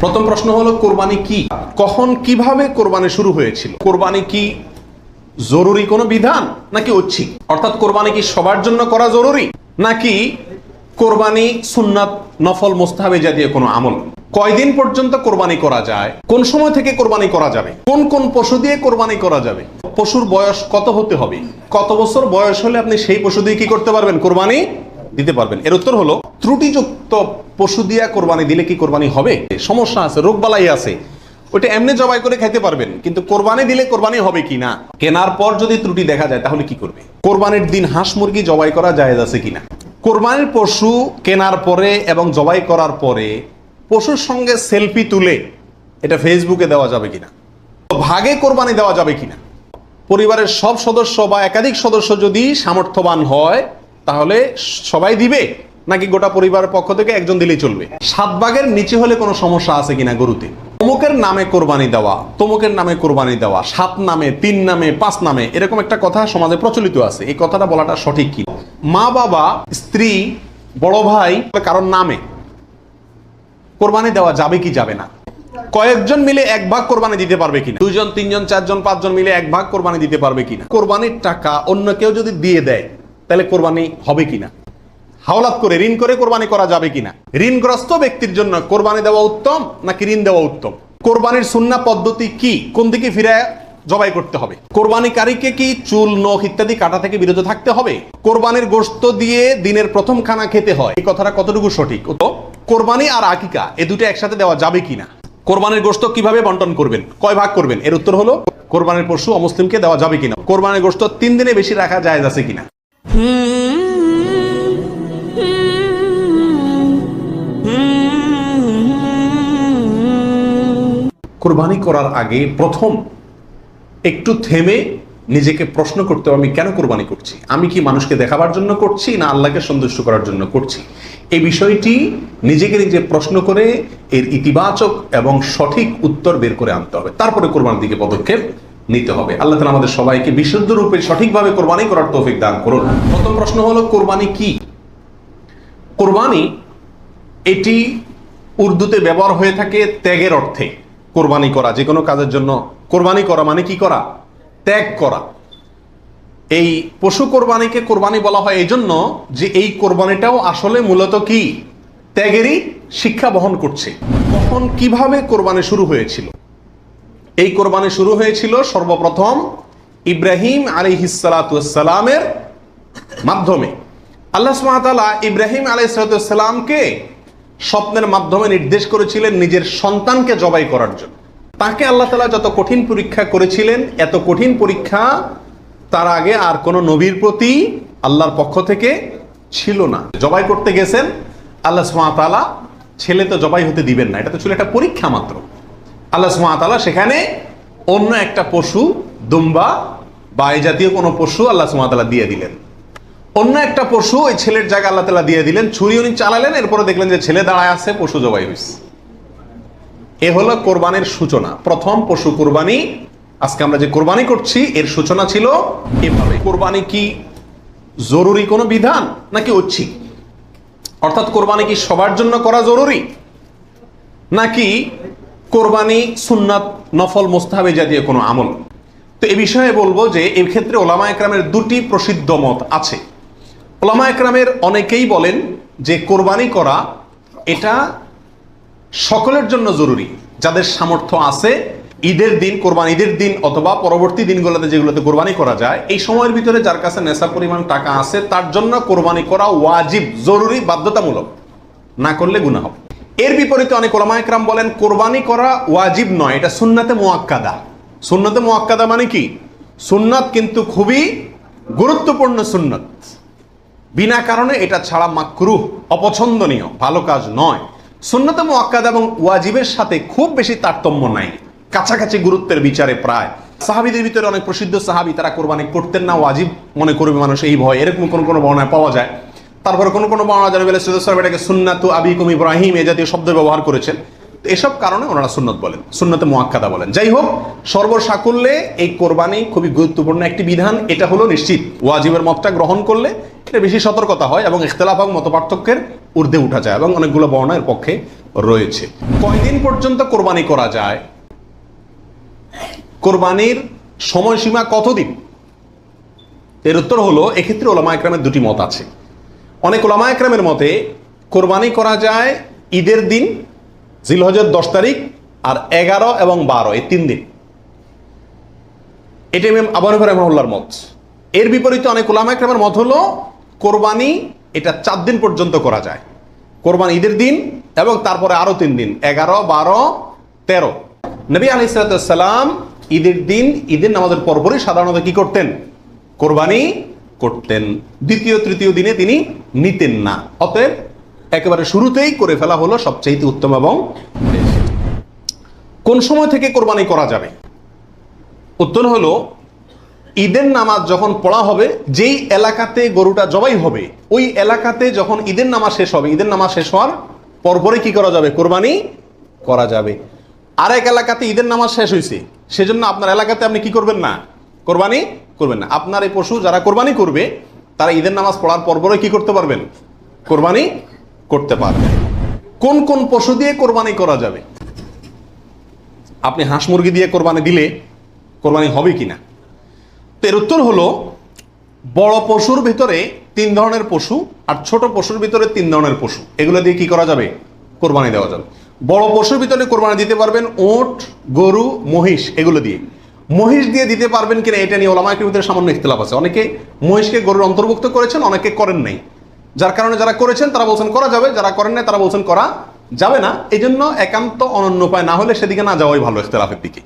প্রথম প্রশ্ন হলো, কোরবানি কি? কখন কীভাবে কোরবানি শুরু হয়েছিল? কোরবানি কি জরুরি কোনো বিধান, নাকি ঐচ্ছিক? অর্থাৎ কোরবানি কি সবার জন্য করা জরুরি, নাকি কোরবানি সুন্নাত নফল মোস্তাহাবে জাতীয় কোনো আমল? কয়দিন পর্যন্ত কোরবানি করা যায়? কোন সময় থেকে কোরবানি করা যাবে? কোন কোন পশু দিয়ে কোরবানি করা যাবে? পশুর বয়স কত হতে হবে? কত বছর বয়স হলে আপনি সেই পশু দিয়ে কি করতে পারবেন? কোরবানি দিতে পারবেন। এর উত্তর হলো ত্রুটিযুক্ত পশু দিয়া কোরবানি দিলে কি কোরবানি হবে? সমস্যা আছে, রোগবালাই আছে। ওইটা এমনি জবাই করে খাইতে পারবেন, কিন্তু কোরবানি দিলে কোরবানি হবে কি না? কেনার পর যদি ত্রুটি দেখা যায়, তাহলে কি করবে? কোরবানির দিন হাঁস মুরগি জবাই করা জায়েজ আছে কিনা কোরবানির পশু কেনার পরে এবং জবাই করার পরে পশুর সঙ্গে সেলফি তুলে এটা ফেসবুকে দেওয়া যাবে কিনা ভাগে কোরবানি দেওয়া যাবে কিনা পরিবারের সব সদস্য বা একাধিক সদস্য যদি সামর্থ্যবান হয়, তাহলে সবাই দিবে। নাকি গোটা পরিবারের পক্ষ থেকে একজন দিলেই চলবে? সাত ভাগের নিচে হলে কোনো সমস্যা আছে কিনা গরুতে? তমুকের নামে কোরবানি দেওয়া, তমুকের নামে কোরবানি দেওয়া, সাত নামে, তিন নামে, পাঁচ নামে, এরকম একটা কথা সমাজে প্রচলিত আছে। এই কথাটা বলাটা সঠিক কি? মা বাবা, স্ত্রী, বড় ভাই, কারোর নামে কোরবানি দেওয়া যাবে কি যাবে না? কয়েকজন মিলে এক ভাগ কোরবানি দিতে পারবে কিনা? দুজন, তিনজন, চারজন, পাঁচজন মিলে এক ভাগ কোরবানি দিতে পারবে কিনা? কোরবানির টাকা অন্য কেউ যদি দিয়ে দেয়, তাহলে কোরবানি হবে কিনা? হাওলাত করে ঋণ করে কোরবানি করা যাবে কিনা? ঋণগ্রস্ত ব্যক্তির জন্য কোরবানি দেওয়া উত্তম নাকি ঋণ দেওয়া উত্তম? কোরবানির সুন্না পদ্ধতি কি? কোন দিকে ফিরে জবাই করতে হবে? কোরবানিকারীকে কি চুল, নখ ইত্যাদি কাটা থেকে বিরত থাকতে হবে? কোরবানির গোশত দিয়ে দিনের প্রথম খানা খেতে হয়। এই কথাটা কতটুকু সঠিক? তো কোরবানি আর আকিকা, এ দুটো একসাথে দেওয়া যাবে কিনা? কোরবানির গোশত কীভাবে বন্টন করবেন? কয় ভাগ করবেন? এর উত্তর হলো, কোরবানির পশু অমুসলিমকে দেওয়া যাবে কিনা? কোরবানির গোশত তিন দিনে বেশি রাখা যায় আছে কিনা? কোরবানি করার আগে প্রথম একটু থেমে নিজেকে প্রশ্ন করতে আমি কেন কোরবানি করছি? আমি কি মানুষকে দেখাবার জন্য করছি না আল্লাহকে সন্তুষ্ট করার জন্য করছি? এই বিষয়টি নিজেকে নিজে প্রশ্ন করে এর ইতিবাচক এবং সঠিক উত্তর বের করে আনতে হবে। তারপরে কোরবানির দিকে পদক্ষেপ নিতে হবে। আল্লাহ তালা আমাদের সবাইকে বিশুদ্ধ রূপে সঠিকভাবে কোরবানি করার তৌফিক দান করুন। প্রথম প্রশ্ন হলো, কোরবানি কি? কোরবানি এটি উর্দুতে ব্যবহার হয়ে থাকে ত্যাগের অর্থে। কোরবানি করা, যে কোনো কাজের জন্য কোরবানি করা মানে কি করা? ত্যাগ করা। এই পশু কোরবানিকে কোরবানি বলা হয় এই জন্য যে এই কোরবানিটাও আসলে মূলত কি? ত্যাগেরই শিক্ষা বহন করছে। কখন কীভাবে কোরবানি শুরু হয়েছিল? এই কোরবানি শুরু হয়েছিল সর্বপ্রথম ইব্রাহিম আলী হিসালামের মাধ্যমে। আল্লাহ ইব্রাহিম আলাইসালামকে স্বপ্নের মাধ্যমে নির্দেশ করেছিলেন নিজের সন্তানকে জবাই করার জন্য। তাকে আল্লাহ তালা যত কঠিন পরীক্ষা করেছিলেন, এত কঠিন পরীক্ষা তার আগে আর কোনো নবীর প্রতি আল্লাহর পক্ষ থেকে ছিল না। জবাই করতে গেছেন, আল্লাহ সুমাতালা ছেলে তো জবাই হতে দিবেন না, এটা তো ছিল একটা পরীক্ষা মাত্র। আল্লাহ সুমাতালা সেখানে অন্য একটা পশু, দুম্বা বা এই জাতীয় কোনো পশু আল্লাহ সুমাতালা দিয়ে দিলেন। অন্য একটা পশু ওই ছেলের জায়গা আল্লাহ তালা দিয়ে দিলেন, ছুরি উনি চালালেন, এরপরে দেখলেন যে ছেলে দাঁড়ায় আছে, পশু জবাই হয়েছে এ হলো কোরবানির সূচনা। প্রথম পশু কোরবানি, আজকে আমরা যে কোরবানি করছি, এর সূচনা ছিল এভাবে। কোরবানি কি জরুরি কোনো বিধান, নাকি ঐচ্ছিক? অর্থাৎ কোরবানি কি সবার জন্য করা জরুরি? নাকি কোরবানি সুন্নাত নফল মোস্তাহাবে জাতীয় কোনো আমল? তো এ বিষয়ে বলব যে, এক্ষেত্রে ক্ষেত্রে ওলামা একরামের দুটি প্রসিদ্ধ মত আছে। ওলামা একরামের অনেকেই বলেন যে কোরবানি করা এটা সকলের জন্য জরুরি, যাদের সামর্থ্য আছে, ঈদের দিন, কোরবানি ঈদের দিন অথবা পরবর্তী দিনগুলোতে যেগুলোতে কোরবানি করা যায়, এই সময়ের ভিতরে যার কাছে নেশা পরিমাণ টাকা আছে, তার জন্য কোরবানি করা ওয়াজিব, জরুরি, বাধ্যতামূলক। না করলে গুণা হবে। এর বিপরীতে অনেক ওলামা একরাম বলেন, কোরবানি করা ওয়াজিব নয়, এটা সুন্নাতে মোয়াক্কাদা সুন্নাতে মোয়াক্কাদা মানে কি? সুন্নাত কিন্তু খুবই গুরুত্বপূর্ণ সুন্নত। বিনা কারণে এটা ছাড়া মাকরুহ, অপছন্দনীয়, ভালো কাজ নয়। সুন্নতে মোয়াক্কাদ এবং ওয়াজিবের সাথে খুব বেশি তারতম্য নাই। কাছাকাছি গুরুত্বের বিচারে প্রায়। সাহাবিদের ভিতরে অনেক প্রসিদ্ধ সাহাবি, তারা কোরবানি করতেন না, ওয়াজিব মনে করবে মানুষ এই ভয়। এরকম কোন কোনো বর্ণায় পাওয়া যায়। তারপরে কোনো কোনো বর্ণনা জানবে এটাকে সুন্নাতু আবিকুম ইব্রাহিম এ জাতীয় শব্দ ব্যবহার করেছেন। এসব কারণে ওনারা সুন্নত বলেন, সুন্নতে মোয়াক্কাদা বলেন। যাই হোক সর্বসাকুল্যে এই কোরবানি খুবই গুরুত্বপূর্ণ একটি বিধান, এটা হলো নিশ্চিত। ওয়াজিবের মতটা গ্রহণ করলে এটা বেশি সতর্কতা হয় এবং ইখতলাফ এবং মত পার্থক্যের ঊর্ধ্বে উঠা যায় এবং অনেকগুলো বর্ণের পক্ষে রয়েছে। কয়দিন পর্যন্ত কোরবানি করা যায়? কোরবানির সময়সীমা কতদিন? এর উত্তর হলো, এক্ষেত্রে ওলামা একরামের দুটি মত আছে। অনেক ওলামা একরামের মতে, কোরবানি করা যায় ঈদের দিন জিলহজের দশ তারিখ আর এগারো এবং বারো, এই তিন দিন। এটা ইমাম আবু হানিফা রহমাহুল্লাহর মত। এর বিপরীতে অনেক ওলামা একরামের মত হলো, কোরবানি এটা চার দিন পর্যন্ত করা যায়। কোরবানি ঈদের দিন এবং তারপরে আরও তিন দিন, এগারো, বারো, তেরো। নবী আলি সালাম ঈদের দিন, ঈদের নামাজের পরপরই সাধারণত কি করতেন? কোরবানি করতেন। দ্বিতীয়, তৃতীয় দিনে তিনি নিতেন না। অতএব একেবারে শুরুতেই করে ফেলা হলো সবচেয়ে উত্তম এবং কোন সময় থেকে কোরবানি করা যাবে? উত্তর হলো, ঈদের নামাজ যখন পড়া হবে, যেই এলাকাতে গরুটা জবাই হবে, ওই এলাকাতে যখন ঈদের নামাজ শেষ হবে, ঈদের নামাজ শেষ হওয়ার পরপরে কি করা যাবে? কোরবানি করা যাবে। আরেক এলাকাতে ঈদের নামাজ শেষ হয়েছে সেজন্য আপনার এলাকাতে আপনি কি করবেন না? কোরবানি করবেন না। আপনার এই পশু যারা কোরবানি করবে, তারা ঈদের নামাজ পড়ার পরপরে কি করতে পারবেন? কোরবানি করতে পারবেন কোন কোন পশু দিয়ে কোরবানি করা যাবে? আপনি হাঁস মুরগি দিয়ে কোরবানি দিলে কোরবানি হবে কিনা? তো এর উত্তর হলো, বড় পশুর ভিতরে তিন ধরনের পশু আর ছোট পশুর ভিতরে তিন ধরনের পশু। এগুলো দিয়ে কি করা যাবে? কোরবানি দেওয়া যাবে। বড় পশুর ভিতরে কোরবানি দিতে পারবেন ওট, গরু, মহিষ, এগুলো দিয়ে। মহিষ দিয়ে দিতে পারবেন কিনা এটা নিয়ে ওলামাকের ভিতরে সামান্য ইখতলাফ আছে। অনেকে মহিষকে গরুর অন্তর্ভুক্ত করেছেন, অনেকে করেন নাই। যার কারণে যারা করেছেন, তারা বলছেন করা যাবে, যারা করেন নাই, তারা বলছেন করা যাবে না। এই জন্য একান্ত অনন্য উপায় না হলে সেদিকে না যাওয়াই ভালো ইখতলাফের দিকে।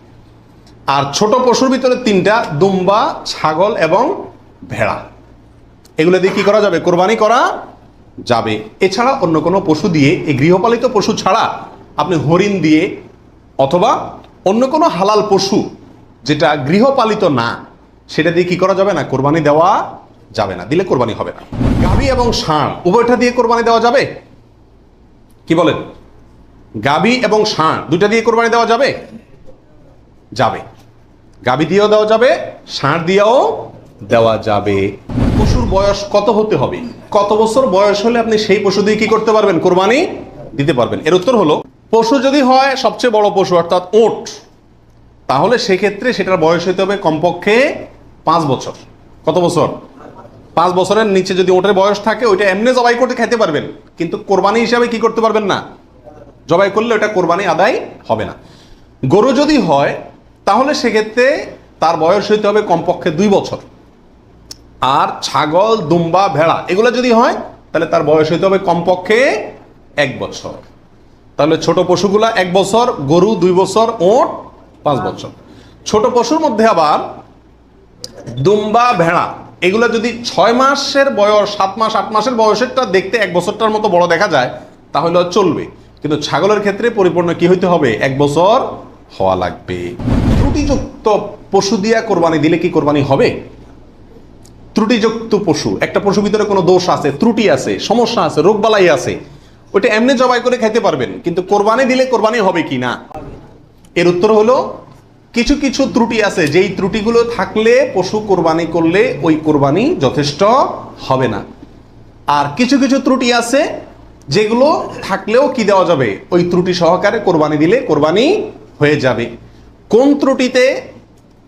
আর ছোট পশুর ভিতরে তিনটা, দুম্বা, ছাগল এবং ভেড়া। এগুলো দিয়ে কি করা যাবে? কোরবানি করা যাবে। এছাড়া অন্য কোনো পশু দিয়ে, এই গৃহপালিত পশু ছাড়া আপনি হরিণ দিয়ে অথবা অন্য কোনো হালাল পশু যেটা গৃহপালিত না, সেটা দিয়ে কি করা যাবে না? কোরবানি দেওয়া যাবে না, দিলে কোরবানি হবে না। গাভী এবং ষাঁড় উভয়টা দিয়ে কোরবানি দেওয়া যাবে? কি বলেন? গাভী এবং ষাঁড় দুইটা দিয়ে কোরবানি দেওয়া যাবে? যাবে। গাভী দিয়েও দেওয়া যাবে ষাঁড় দিয়েও দেওয়া যাবে। পশুর বয়স কত হতে হবে? কত বছর বয়স হলে আপনি সেই পশু দিয়ে কি করতে পারবেন? কোরবানি দিতে পারবেন। এর উত্তর হলো, পশু যদি হয় সবচেয়ে বড় পশু, অর্থাৎ ওট তাহলে সেক্ষেত্রে সেটার বয়স হতে হবে কমপক্ষে পাঁচ বছর। কত বছর? পাঁচ বছরের নিচে যদি ওটের বয়স থাকে, ওইটা এমনি জবাই করতে খেতে পারবেন। কিন্তু কোরবানি হিসাবে কি করতে পারবেন না? জবাই করলে ওটা কোরবানি আদায় হবে না। গরু যদি হয়, তাহলে সেক্ষেত্রে তার বয়স হইতে হবে কমপক্ষে দুই বছর। আর ছাগল, দুম্বা, ভেড়া, এগুলো যদি হয়, তাহলে তার বয়স হইতে হবে কমপক্ষে এক বছর। তাহলে ছোট পশুগুলা এক বছর, গরু দুই বছর, ওট পাঁচ বছর। ছোট পশুর মধ্যে আবার দুম্বা, ভেড়া এগুলো যদি ছয় মাসের বয়স, সাত মাস, আট মাসের বয়সেরটা দেখতে এক বছরটার মতো বড় দেখা যায়, তাহলে চলবে। কিন্তু ছাগলের ক্ষেত্রে পরিপূর্ণ কি হইতে হবে? এক বছর হওয়া লাগবে। ত্রুটিযুক্ত পশু দিয়া কোরবানি দিলে কি কোরবানি হবে? ত্রুটিযুক্ত পশু, একটা পশু ভিতরে কোনো দোষ আছে, ত্রুটি আছে, সমস্যা আছে, রোগবালাই আছে, ওইটা এমনি জবাই করে খাইতে পারবেন। কিন্তু কোরবানি দিলে কোরবানি হবে কি না? এর উত্তর হলো কিছু কিছু ত্রুটি আছে। যেই ত্রুটিগুলো থাকলে পশু কোরবানি করলে ওই কোরবানি যথেষ্ট হবে না। আর কিছু কিছু ত্রুটি আছে, যেগুলো থাকলেও কি দেওয়া যাবে? ওই ত্রুটি সহকারে কোরবানি দিলে কোরবানি হয়ে যাবে। কোন ত্রুটিতে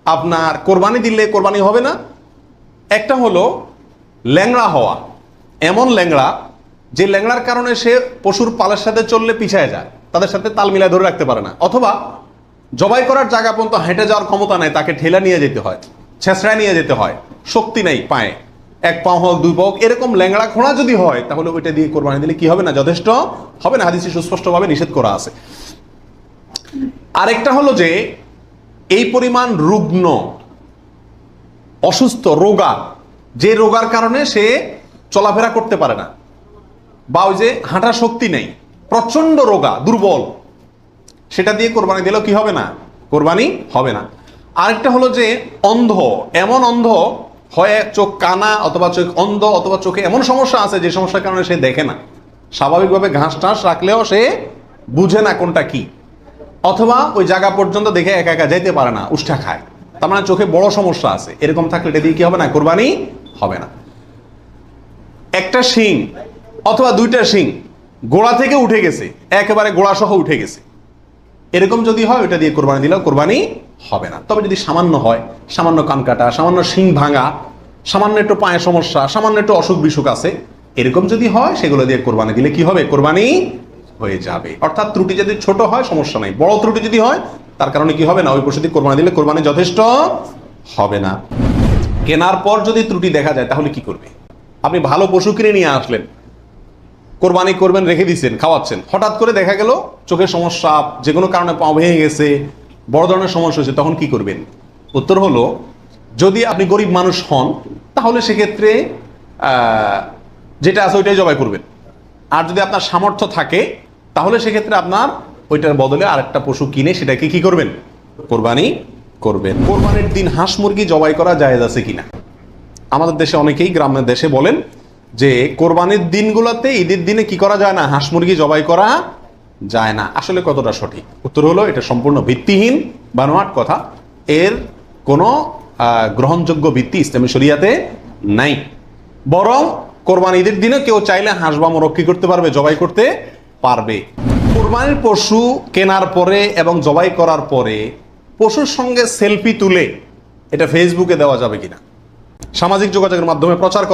আপনার কোরবানি দিলে কোরবানি হবে না? একটা হলো ল্যাংড়া হওয়া। এমন ল্যাংড়া, যে ল্যাংড়ার কারণে সে পশুর পালের সাথে চললে পিছায় যায়। তাদের সাথে তাল মিলায় ধরে রাখতে পারে না। অথবা জবাই করার জায়গা পর্যন্ত হেঁটে যাওয়ার ক্ষমতা নাই, তাকে ঠেলা নিয়ে যেতে হয় ছেঁচড়ায় নিয়ে যেতে হয়, শক্তি নেই পায়ে। এক পা হোক, দুই পা হোক, এরকম ল্যাংড়া খোঁড়া যদি হয়, তাহলে ওইটা দিয়ে কোরবানি দিলে কি হবে না? যথেষ্ট হবে না? হাদিসে সুস্পষ্টভাবে নিষেধ করা আছে। আরেকটা হলো যে, এই পরিমাণ রুগ্ন, অসুস্থ, রোগা, যে রোগার কারণে সে চলাফেরা করতে পারে না। বা ওই যে হাঁটার শক্তি নেই প্রচণ্ড রোগা, দুর্বল সেটা দিয়ে কোরবানি দিলেও কি হবে না? কোরবানি হবে না। আরেকটা হলো যে, অন্ধ, এমন অন্ধ, হয় চোখ কানা অথবা চোখ অন্ধ অথবা চোখে এমন সমস্যা আছে যে সমস্যার কারণে সে দেখে না। স্বাভাবিকভাবে ঘাস টাস রাখলেও সে বুঝে না কোনটা কি। অথবা ওই জায়গা পর্যন্ত দেখে একা একা যেতে পারে না, উষ্ঠা খায়। তার মানে চোখে বড় সমস্যা আছে। এরকম থাকলে এটা দিয়ে কি হবে না? কোরবানি হবে না। একটা শিং অথবা দুইটা শিং গোড়া থেকে উঠে গেছে। একেবারে গোড়া সহ উঠে গেছে। এরকম যদি হয় ওটা দিয়ে কোরবানি দিলেও কোরবানি হবে না। তবে যদি সামান্য হয়, সামান্য কান কাটা, সামান্য শিং ভাঙা, সামান্য একটু পায়ে সমস্যা, সামান্য একটু অসুখ বিসুখ আছে, এরকম যদি হয়, সেগুলো দিয়ে কোরবানি দিলে কি হবে? কোরবানি হয়ে যাবে। অর্থাৎ ত্রুটি যদি ছোট হয়, সমস্যা নাই। বড় ত্রুটি যদি হয়, তার কারণে কি হবে না? ওই পশু দিয়ে কোরবানি দিলে কোরবানি যথেষ্ট হবে না। কেনার পর যদি ত্রুটি দেখা যায়, তাহলে কি করবে? আপনি ভালো পশু কিনে নিয়ে আসলেন। কোরবানি করবেন, রেখে দিচ্ছেন খাওয়াচ্ছেন। হঠাৎ করে দেখা গেল চোখের সমস্যা, যে কোনো কারণে পা ভেঙে গেছে, বড় ধরনের সমস্যা হয়েছে, তখন কি করবেন? উত্তর হলো, যদি আপনি গরিব মানুষ হন, তাহলে সেক্ষেত্রে যেটা আছে ওইটাই জবাই করবেন। আর যদি আপনার সামর্থ্য থাকে, তাহলে সেক্ষেত্রে আপনার ওইটার বদলে আরেকটা পশু কিনে সেটাকে কি করবেন? কোরবানি করবেন। কোরবানির দিন হাঁস মুরগি জবাই করা জায়েজ আছে কিনা? আমাদের দেশে অনেকেই, গ্রামের দেশে বলেন যে কোরবানির দিনগুলোতে ঈদের দিনে কি করা যায় না? হাঁস মুরগি জবাই করা যায় না। আসলে কতটা সঠিক? উত্তর হলো, এটা সম্পূর্ণ ভিত্তিহীন, বানোয়াট কথা। এর কোনো গ্রহণযোগ্য ভিত্তি ইসলামী শরিয়াতে নাই। বরং কোরবান ঈদের দিনে কেউ চাইলে হাঁস বা মোরগ করতে পারবে, জবাই করতে পারবে। কোরবানির পশু কেনার পরে এবং জবাই করার পরে পশুর সঙ্গে সেলফি তুলে এটা ফেসবুকে দেওয়া যাবে কিনা? সামাজিক যোগাযোগের মাধ্যমে প্রচার